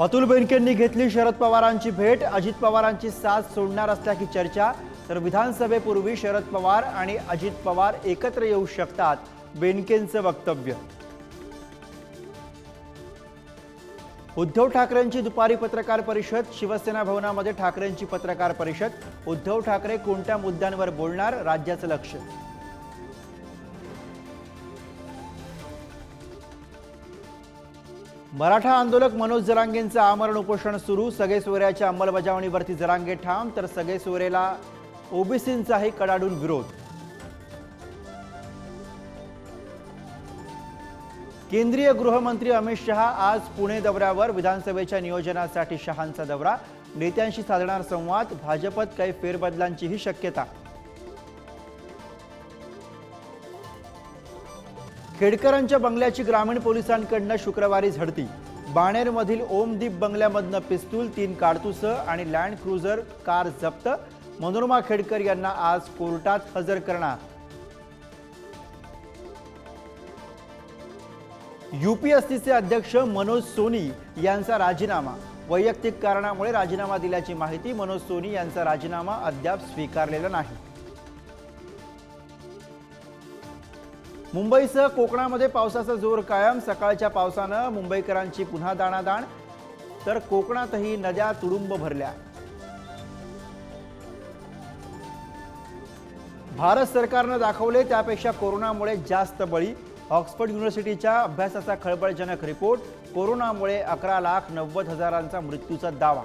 अतुल बेनकेंनी घेतली शरद पवारांची भेट. अजित पवारांची साथ सोडणार असल्याची चर्चा. तर विधानसभेपूर्वी शरद पवार आणि अजित पवार एकत्र येऊ शकतात. बेनकेंचं वक्तव्य. उद्धव ठाकरेंची दुपारी पत्रकार परिषद शिवसेना भवनामध्ये ठाकरेंची पत्रकार परिषद. उद्धव ठाकरे कोणत्या मुद्द्यांवर बोलणार? राज्याचं लक्ष. मराठा आंदोलक मनोज जरांगेंचं आमरण उपोषण सुरू. सगळे सोयऱ्याच्या अंमलबजावणीवरती जरांगे ठाम तर सगळे सोयरेला ओबीसींचाही कडाडून विरोध. केंद्रीय गृहमंत्री अमित शहा आज पुणे दौऱ्यावर विधानसभेच्या नियोजनासाठी शहांचा दौरा. नेत्यांशी साधणार संवाद भाजपत काही फेरबदलांचीही शक्यता. खेडकरांच्या बंगल्याची ग्रामीण पोलिसांकडनं शुक्रवारी झडती. बाणेरमधील ओमदीप बंगल्यामधनं पिस्तूल तीन काडतुसं आणि लँड क्रुझर कार जप्त. मनोरमा खेडकर यांना आज कोर्टात हजर करणार. यूपीएससीचे अध्यक्ष मनोज सोनी यांचा राजीनामा. वैयक्तिक कारणामुळे राजीनामा दिल्याची माहिती मनोज सोनी यांचा राजीनामा अद्याप स्वीकारलेला नाही. मुंबईसह कोकणामध्ये पावसाचा जोर कायम. सकाळच्या पावसानं मुंबईकरांची पुन्हा दाणादाण. तर कोकणातही नद्या तुडुंब भरल्या. भारत सरकारनं दाखवले त्यापेक्षा कोरोनामुळे जास्त बळी. ऑक्सफर्ड युनिव्हर्सिटीच्या अभ्यासाचा खळबळजनक रिपोर्ट. कोरोनामुळे अकरा लाख नव्वद हजारांचा मृत्यूचा दावा.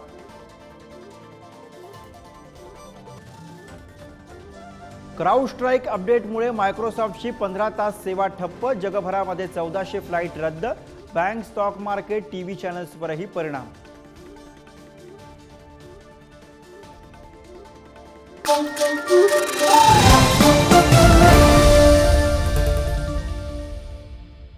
क्राऊड स्ट्राईक अपडेटमुळे मायक्रोसॉफ्टची पंधरा तास सेवा ठप्प जगभरामध्ये चौदाशे फ्लाईट रद्द बँक स्टॉक मार्केट टीव्ही चॅनल्सवरही परिणाम Thank you.